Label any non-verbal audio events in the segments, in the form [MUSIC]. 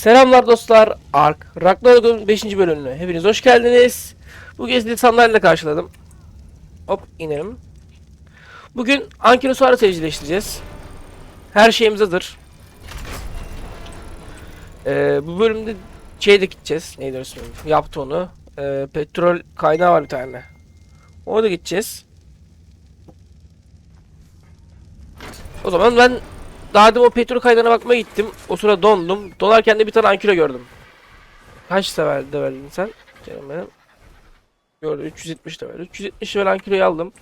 Selamlar dostlar. Ark Ragnarok'un 5. bölümüne hepiniz hoş geldiniz. Bu kez de sandalyeyle karşıladım. Hop inelim. Bugün Ankylosar'ı evcilleştireceğiz. Her şeyimiz hazır. Ee, bu bölümde şeyde gideceğiz. Neydi ismi? Yaptı onu. Ee, petrol kaynağı var bir tane. Orada gideceğiz. O zaman ben daha o petrol kaydına bakmaya gittim. O sıra dondum. Donarken de bir tane ankilo gördüm. Kaç sefer de verdin sen? Canım benim. Gördüm 370 de ver. 370 level ankiloyu aldım.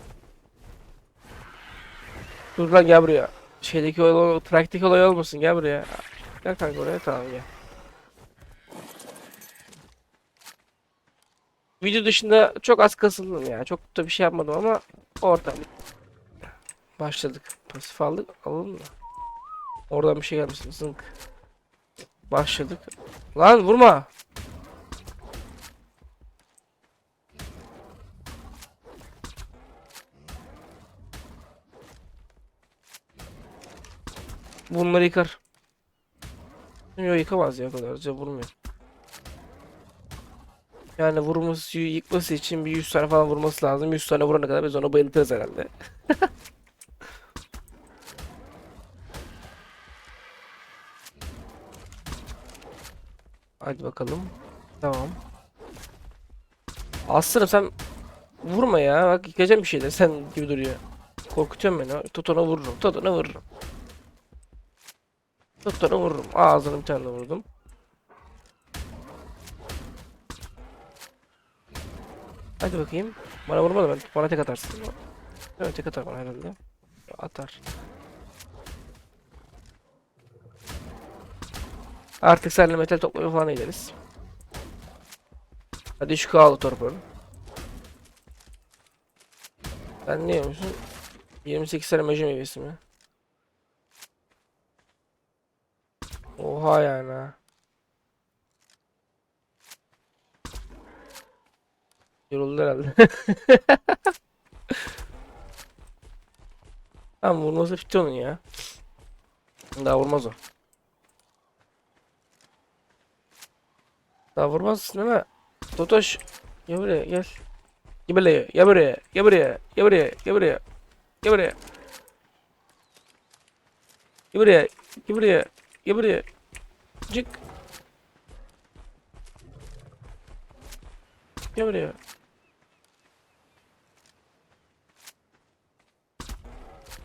Dur lan gel buraya. Şeydeki olay, trakteki olay olmasın gel buraya. Gel kanka oraya tamam gel. Video dışında çok az kasıldım ya. Çok da bir şey yapmadım ama ortam. Başladık. Pasif aldık. Alalım mı? Oradan bir şey gelmiş. Zınk. Başladık. Lan vurma. Bunları yıkar. Yok yıkamaz ya kadarca vurmuyor. Yani vurması, yıkması için bir 100 tane falan vurması lazım. 100 tane vurana kadar biz onu bayıltırız herhalde. [LAUGHS] Hadi bakalım. Tamam. Aslanım sen vurma ya. Bak yıkacağım bir şeyler sen gibi duruyor. Korkutuyorsun beni. Totona vururum. Totona vururum. Totona vururum. Ağzını bir tane vurdum. Hadi bakayım. Bana vurma da ben bana tek atarsın. Evet tek atar bana herhalde. Atar. Artık seninle metal toplamaya falan gideriz. Hadi şu kağıdı torpunu. Sen ne yiyormuşsun? 28 tane meje meyvesi mi? Oha yani ha. Yoruldu herhalde. [LAUGHS] Tamam vurması bitti onun ya. Daha vurmaz o. Daha vurmazsın mi? Totoş. Gel buraya gel. Gel buraya gel buraya gel buraya gel buraya gel buraya gel buraya. Gel buraya gel buraya gel buraya. Cık. Gel buraya.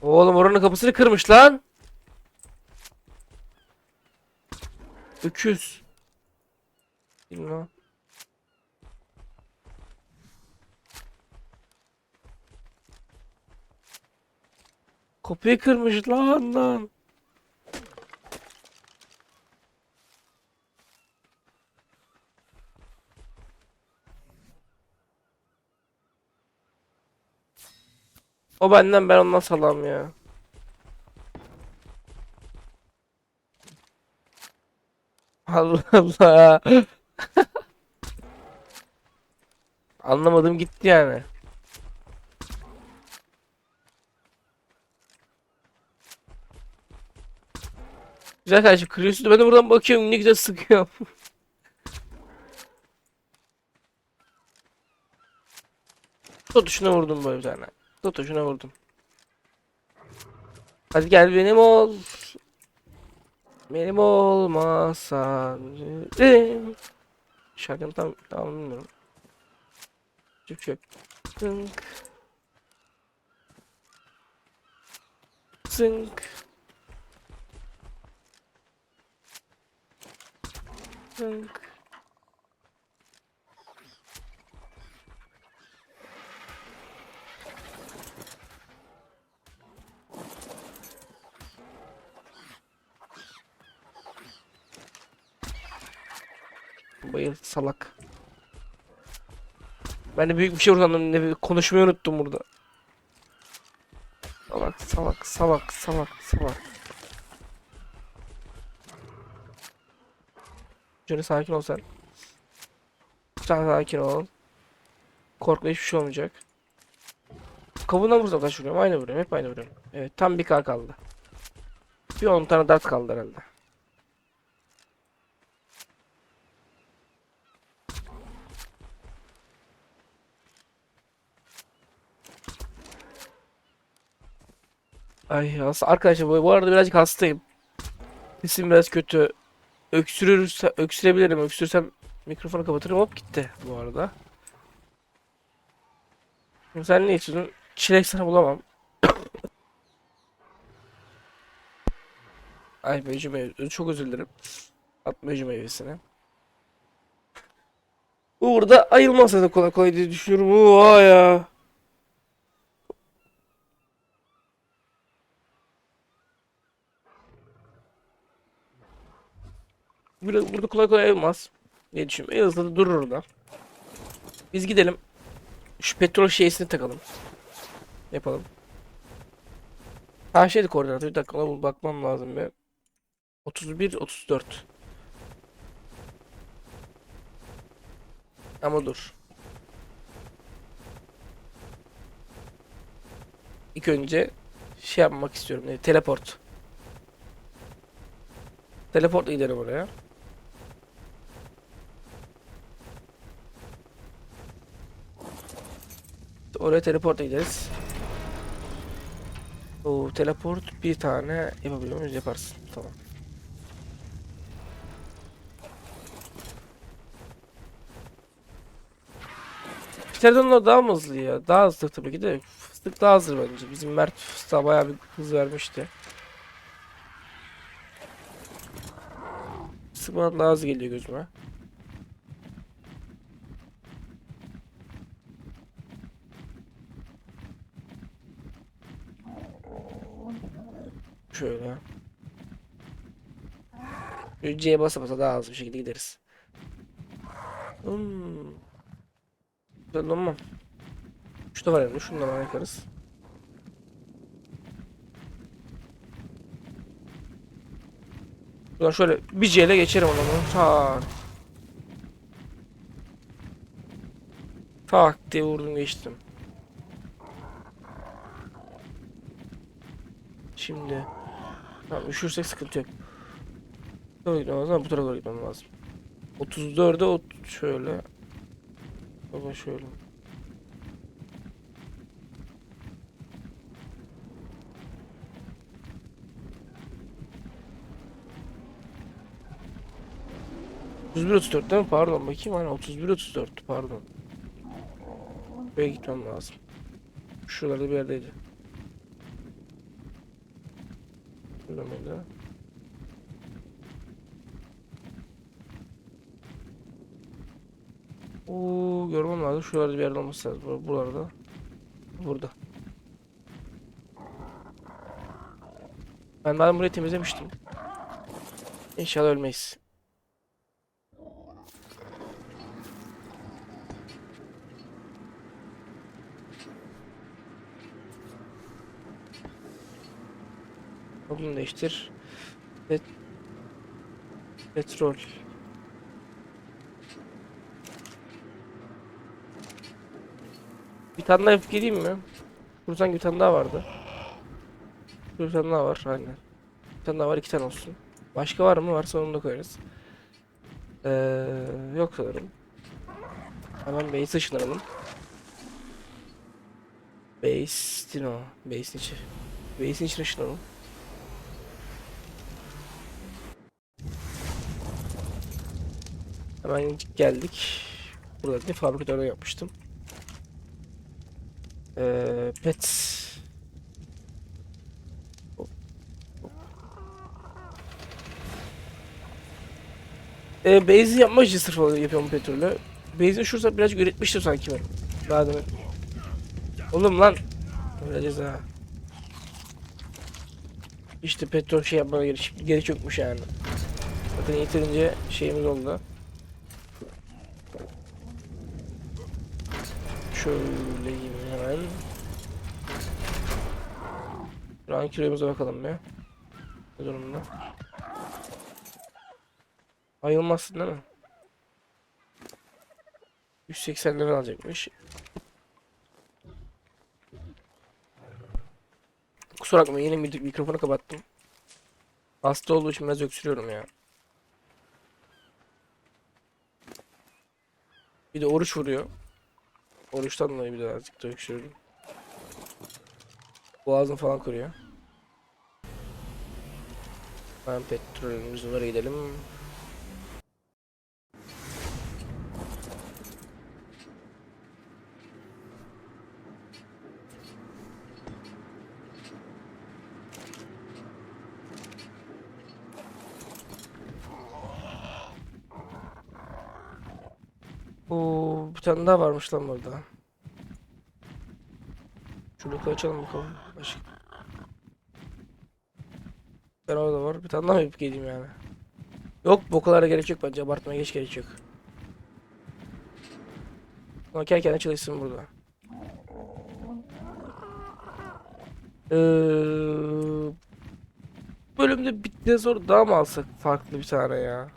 Oğlum oranın kapısını kırmış lan. Öküz. Bilmem. Kapıyı kırmış lan lan. O benden ben ondan salam ya. Allah Allah. Anlamadım gitti yani. Güzel kardeşim kırıyorsun ben de buradan bakıyorum ne güzel sıkıyorum. [LAUGHS] Tutuşuna vurdum böyle bir tane. Tutuşuna vurdum. Hadi gel benim ol. Benim olmasan. Şarkının tam tamam bilmiyorum. Çık çık. Zınk. Zınk. Zınk. Bayıl salak. Ben de büyük bir şey sandım. Ne konuşmayı unuttum burada. Salak salak salak salak salak. Şöyle sakin ol sen. Sen sakin ol. Korkma hiçbir şey olmayacak. Kabuğuna vursam kaç vuruyorum? Aynı vuruyorum. Hep aynı vuruyorum. Evet tam bir K kaldı. Bir 10 tane dart kaldı herhalde. Ay arkadaşlar bu, arada birazcık hastayım. Sesim biraz kötü. Öksürürse öksürebilirim. Öksürsem mikrofonu kapatırım. Hop gitti bu arada. Sen ne içiyorsun? Çilek sana bulamam. [COUGHS] Ay meyve. Çok özür dilerim. At mevcu meyvesini. Bu burada ayılmazsa da kolay kolay diye düşünüyorum. Oha ya. Burada, burada kolay kolay ayılmaz. Ne düşünüyorum? En da durur orada. Biz gidelim. Şu petrol şeysini takalım. Yapalım. Ha şeydi koordinatı. Bir dakika ona bakmam lazım be. 31 34. Ama dur. İlk önce şey yapmak istiyorum. Ne? Teleport. Teleport gidelim oraya. Oraya teleport gideriz. O teleport bir tane yapabiliyor muyuz? Yaparsın. Tamam. O daha mı hızlı ya? Daha hızlı tabii ki de. Fıstık daha hızlı bence. Bizim Mert fıstığa bayağı bir hız vermişti. Fıstık bana daha hızlı geliyor gözüme. Şöyle. C'ye basa basa daha hızlı bir şekilde gideriz. Hmm. Güzel olmam. Şu da var yani. Şunu da bana yaparız. Buradan şöyle bir C ile geçerim adamı. Tak. Tak diye vurdum geçtim. Şimdi. Tamam üşürsek sıkıntı yok. Böyle gitmem lazım ama bu tarafa doğru gitmem lazım. 34'e ot şöyle. Baba şöyle. Otuz bir otuz dört değil mi? Pardon bakayım otuz dört pardon. Buraya gitmem lazım. Şuralarda bir yerdeydi. Şurada mıydı? Oo görmem lazım. Şuralarda bir yerde olması lazım. Bur- Buralarda. Burada. Ben daha burayı temizlemiştim. İnşallah ölmeyiz. Bunu değiştir. Pet Petrol. Bir tane daha yapıp geleyim mi? Burada sanki bir tane daha vardı. Bir tane daha var aynen. Bir tane daha var iki tane olsun. Başka var mı? Varsa onu da koyarız. Ee, yok sanırım. Hemen base ışınlanalım. Base Dino. Base'in içi. Base'in içine ışınlanalım. Hemen geldik. Burada bir fabrikatörden yapmıştım. Ee, pet. Hop, hop. Ee, base'i yapmak için sırf yapıyorum petrolü. Base'in şurada birazcık üretmiştim sanki ben. Daha demin. Oğlum lan. Öleceğiz ha. İşte petrol şey yapmana gerek, gerek yokmuş yani. Zaten yeterince şeyimiz oldu. Şöyle yiyeyim hemen. Rank kilomuza bakalım bir. Ne durumda? Ayılmazsın değil mi? 180 lira alacakmış. Kusura bakma mik- mikrofonu kapattım. Hasta olduğu için biraz öksürüyorum ya. Bir de oruç vuruyor. Oruçtan dolayı bir de azıcık da öksürüyorum. Boğazım falan kuruyor. Ben petrolümüz numara gidelim. Tane daha varmış lan burada. Şunu açalım bakalım. Başka. Ben orada var. Bir tane daha mı yapıp geleyim yani? Yok bu kadar gerek yok bence. Abartmaya geç gerek yok. Ama kendi kendine çalışsın burada. Ee, bölümde bir dinozor daha mı alsak farklı bir tane ya?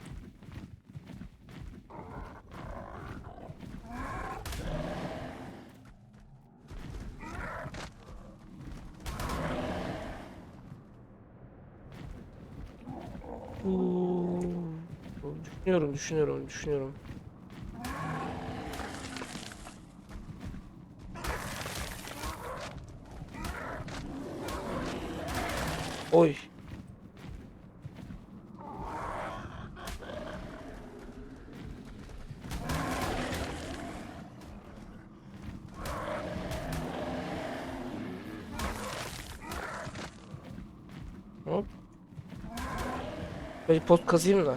Düşünüyorum, düşünüyorum, düşünüyorum. Oy. Hop. Bir pot kazayım da.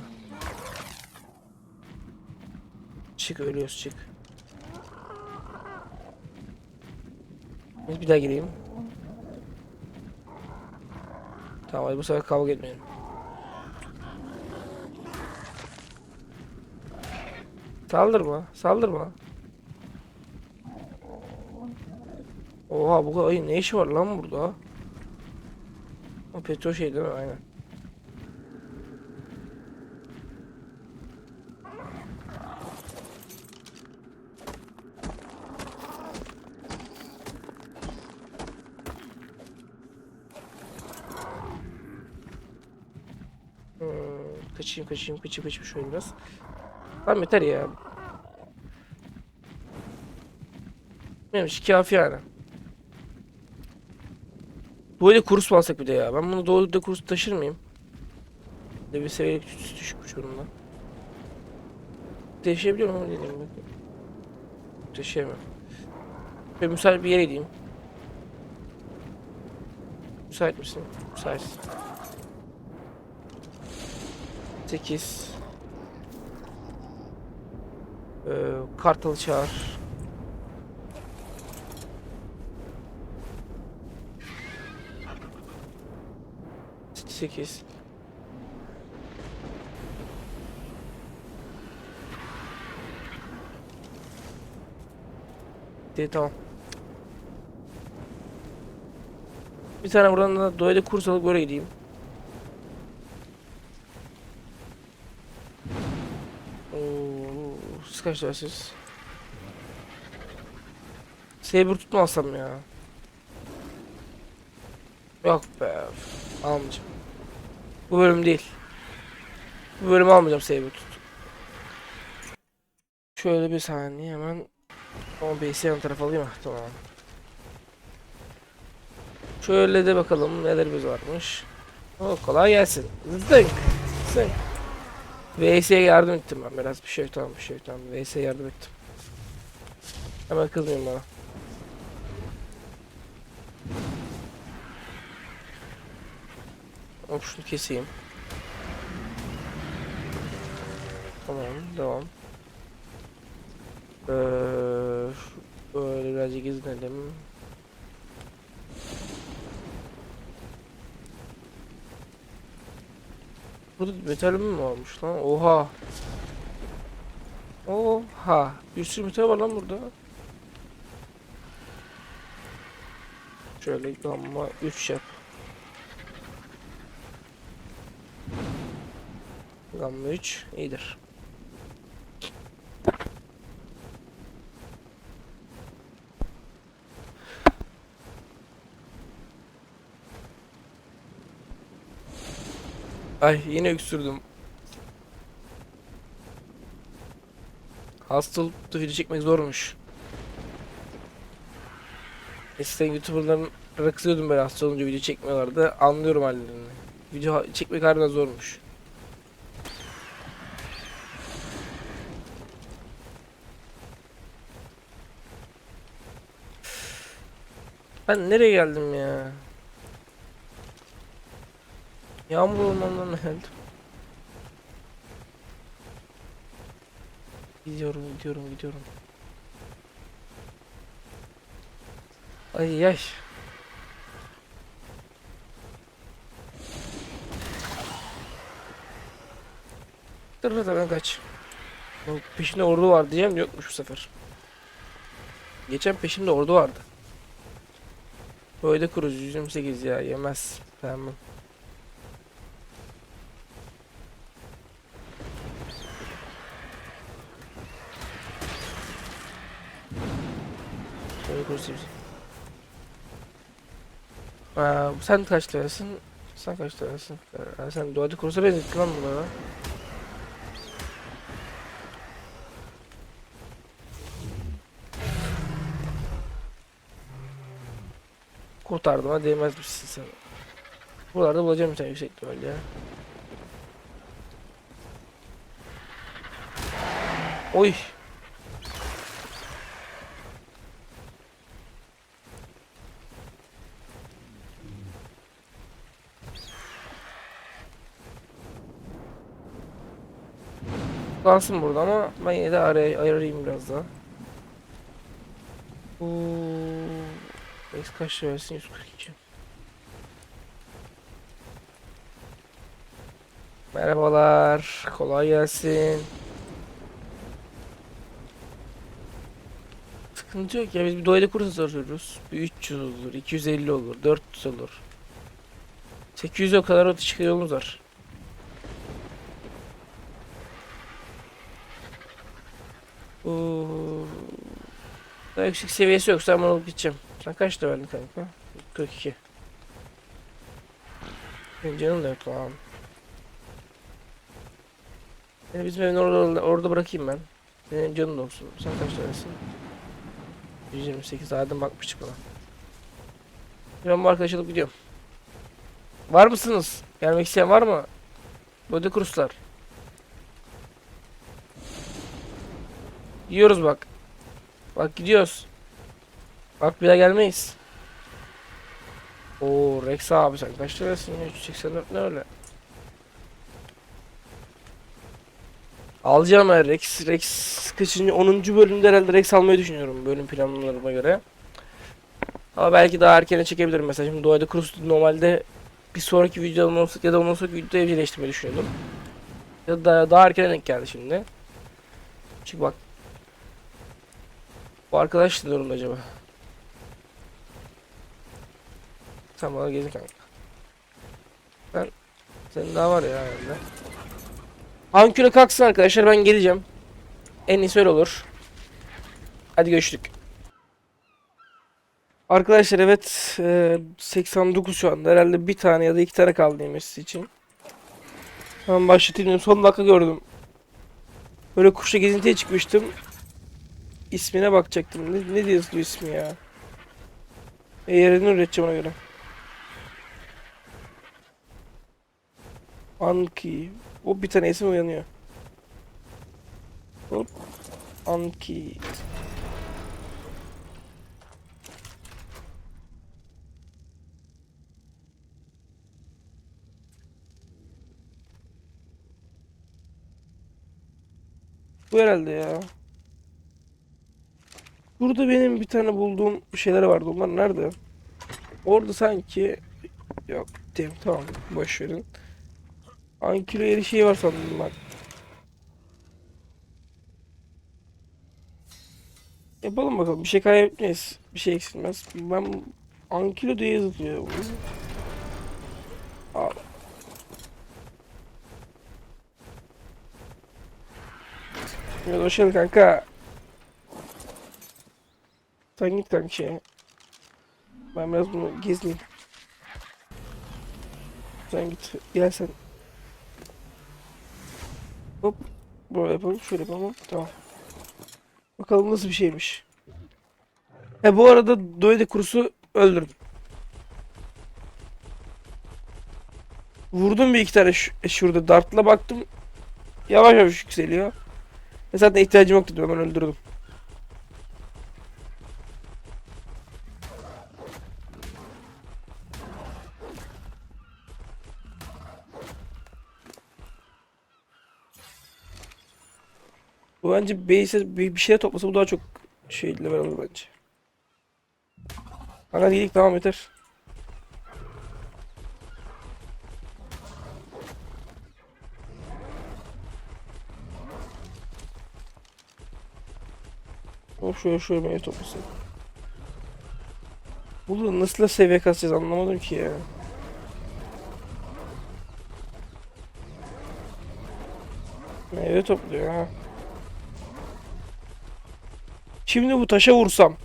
Çık ölüyoruz çık. Bir daha gireyim. Tamam hadi bu sefer kavga etmeyelim. Saldırma, saldırma. Oha bu ayın ne işi var lan burada? O petrol şey değil mi? Aynen. Hmm, kaçayım kaçayım kaçayım şöyle biraz. Tamam yeter ya. Benim için kafi yani. Böyle kurs alsak bir de ya? Ben bunu doğru kurs taşır mıyım? De bir seviyelik düşükmüş bununla. Taşıyabiliyor muyum dediğim gibi. Taşıyamıyorum. Şöyle müsait bir yere gideyim. Müsait misin? Müsait. 8 ee, Kartalı çağır. Sekiz. De tamam. Bir tane buradan da doğayla kurs alıp böyle gideyim. Oo, siz kaç dersiniz? Saber tutmazsam ya. Yok be. Almayacağım. Bu bölüm değil. Bu bölüm almayacağım Saber tut. Şöyle bir saniye hemen. O base'i yan tarafa alayım mı? Tamam. Şöyle de bakalım nelerimiz varmış. O kolay gelsin. Zınk. Zınk. VS'ye yardım ettim ben biraz bir şey tamam bir şey tamam VS'ye yardım ettim. Hemen kızmayın bana. Hop şunu keseyim. Tamam devam. Ee, böyle birazcık izledim. Burada metalim mi varmış lan? Oha. Oha. Bir sürü metal var lan burada. Şöyle gamma 3 yap. Gamma 3 iyidir. Ay yine öksürdüm. Hastalıkta video çekmek zormuş. Eskiden youtuberların kızıyordum böyle hasta olunca video çekmiyorlardı. Anlıyorum hallerini. Video çekmek harbiden zormuş. Ben nereye geldim ya? Yağmur ormanlarına geldim. Gidiyorum, gidiyorum, gidiyorum. Ay ay. Dur hemen kaç. Yok, Peşinde ordu var diyeceğim yokmuş bu sefer. Geçen peşimde ordu vardı. Böyle kuruz 128 ya yemez. Tamam. Kuruz Aa, sen kaç tanesin? Sen kaç tanesin? Aa, sen Doğadı Kurus'a benzettin lan bunlara. Kurtardıma değmezmişsin sen. Buralarda bulacağım bir tane yüksek ihtimalle ya. Oy. Kalsın burada ama ben yine de araya ayırayım biraz daha. Uuu. X kaç versin 142. Merhabalar. Kolay gelsin. Sıkıntı yok ya biz bir doyda kursa soruyoruz. Bir 300 olur, 250 olur, 400 olur. 800 o kadar öte çıkıyor yolumuz var. Oo. Daha yüksek seviyesi yoksa ben alıp gideceğim. Sen kaç verdin kanka? 42. Benim canım da yok lan. Seni bizim evin orada, orada bırakayım ben. Senin canın da olsun. Sen kaç tanesin? 128 adım bakmıştık bana. Ben bu arkadaşı alıp gidiyorum. Var mısınız? Gelmek isteyen var mı? Böyle kuruslar. Yiyoruz bak. Bak gidiyoruz. Bak bir daha gelmeyiz. Oo Rex abi sen kaç lirasın ya 384 ne öyle? Alacağım ben Rex. Rex kaçıncı 10. bölümde herhalde Rex almayı düşünüyorum bölüm planlarıma göre. Ama belki daha erkene çekebilirim mesela şimdi Doğayda Cruz normalde bir sonraki videoda ya da ondan sonraki videoda evcilleştirmeyi düşünüyordum. Ya da daha, daha erkene denk geldi şimdi. Çünkü bak bu arkadaş ne durumda acaba? Sen bana gezi kanka. Ben senin daha var ya herhalde. Anküre kalksın arkadaşlar ben geleceğim. En iyisi öyle olur. Hadi görüştük. Arkadaşlar evet e, 89 şu anda herhalde bir tane ya da iki tane kaldı yemesi için. Hemen başlatayım son dakika gördüm. Böyle kuşla gezintiye çıkmıştım. İsmine bakacaktım. Ne, ne diye yazılıyor ismi ya? E, yerini üreteceğim ona göre. Anki. O bir tane isim uyanıyor. Hop. Anki. Bu herhalde ya. Burada benim bir tane bulduğum şeyler vardı. Onlar nerede? Orada sanki yok değil. Tamam boş verin. Ankilo yeri şey var sandım ben. Yapalım bakalım. Bir şey kaybetmeyiz. Bir şey eksilmez. Ben Ankilo diye yazılıyor. Al. Evet hoş geldin kanka. Sen git kanka şeye. Ben biraz bunu gezleyeyim. Sen git. Gel sen. Hop. Böyle yapalım. Şöyle yapalım. Tamam. Bakalım nasıl bir şeymiş. He bu arada Doyde kurusu öldürdüm. Vurdum bir iki tane şu- e, şurada dartla baktım. Yavaş yavaş yükseliyor. Ve zaten ihtiyacım yoktu hemen öldürdüm. Bence base'e bir, bir şey toplasa bu daha çok şey level alır bence. Hadi gidelim tamam yeter. Hop şöyle şöyle meyve toplasın. Bunu nasıl seviye kasacağız anlamadım ki ya. Meyve topluyor ha. Şimdi bu taşa vursam.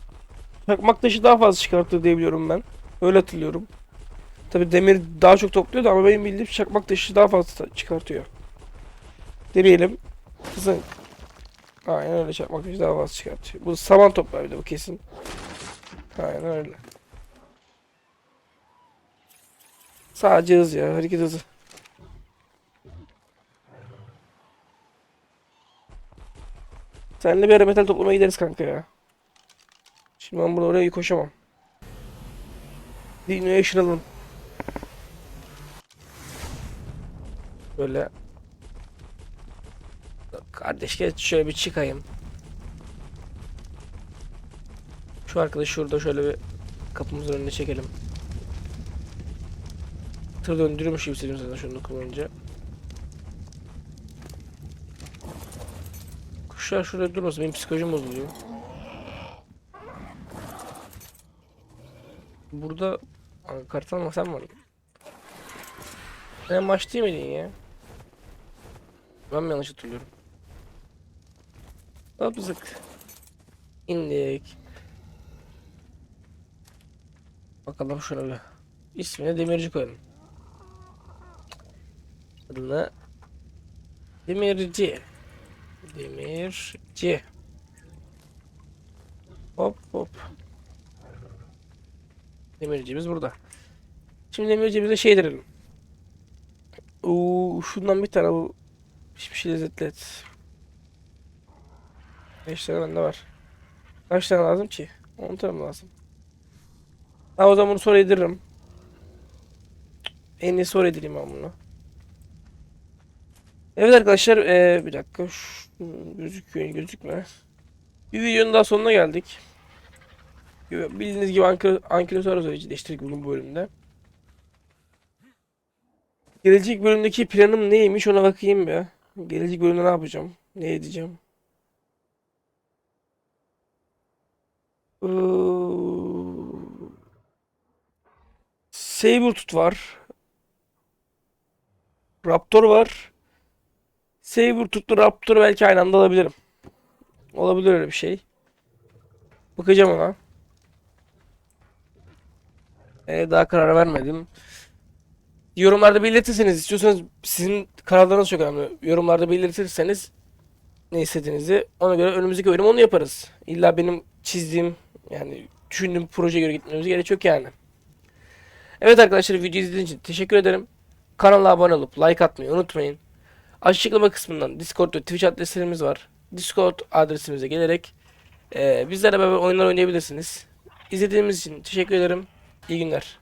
Çakmak taşı daha fazla çıkartır diye biliyorum ben. Öyle hatırlıyorum. Tabi demir daha çok topluyordu ama benim bildiğim çakmak taşı daha fazla çıkartıyor. Deneyelim. Kızın. Aynen öyle çakmak taşı daha fazla çıkartıyor. Bu saman toplar bir de bu kesin. Aynen öyle. Sadece hız ya hareket hızı. Seninle bir ara metal toplamaya gideriz kanka ya. Şimdi ben burada oraya koşamam. Dino'ya ışınalım. Böyle. Kardeş gel şöyle bir çıkayım. Şu arkadaş şurada şöyle bir kapımızın önüne çekelim. Tır döndürüyormuş gibi hissediyorum zaten şunu kullanınca. Kuşlar şuraya durmasın benim psikolojim bozuluyor. Burada kartal sen vardın? Sen maç değil miydin ya? Ben mi yanlış hatırlıyorum? Hop zık. İndik. Bakalım şuna bir. İsmine demirci koyalım. Adını Demirci. Demirci. Hop hop. Demircimiz burada. Şimdi demircimize şey verelim. Oo, şundan bir tane bu hiçbir şey lezzetli et. 5 tane bende var. Kaç tane lazım ki? 10 tane lazım? Ha o zaman bunu sonra yediririm. En iyi sonra yedireyim ben bunu. Evet arkadaşlar eee, bir dakika Şu, gözüküyor gözükme. Bir videonun daha sonuna geldik. Bildiğiniz gibi Ankylosaurus öğrencileştirdik bugün bu bölümde. Gelecek bölümdeki planım neymiş ona bakayım bir. Gelecek bölümde ne yapacağım? Ne edeceğim? Iıı, Sabertooth var. Raptor var. Sabertooth'lu Raptor belki aynı anda alabilirim. Olabilir öyle bir şey. Bakacağım ona. Ee, daha karar vermedim. Yorumlarda belirtirseniz istiyorsanız sizin kararlarınız çok önemli. Yorumlarda belirtirseniz ne istediğinizi ona göre önümüzdeki bölüm onu yaparız. İlla benim çizdiğim yani düşündüğüm projeye göre gitmemiz gerek yok yani. Evet arkadaşlar videoyu izlediğiniz için teşekkür ederim. Kanala abone olup like atmayı unutmayın. Açıklama kısmından Discord ve Twitch adreslerimiz var. Discord adresimize gelerek e, bizlerle beraber oyunlar oynayabilirsiniz. İzlediğiniz için teşekkür ederim. İyi günler.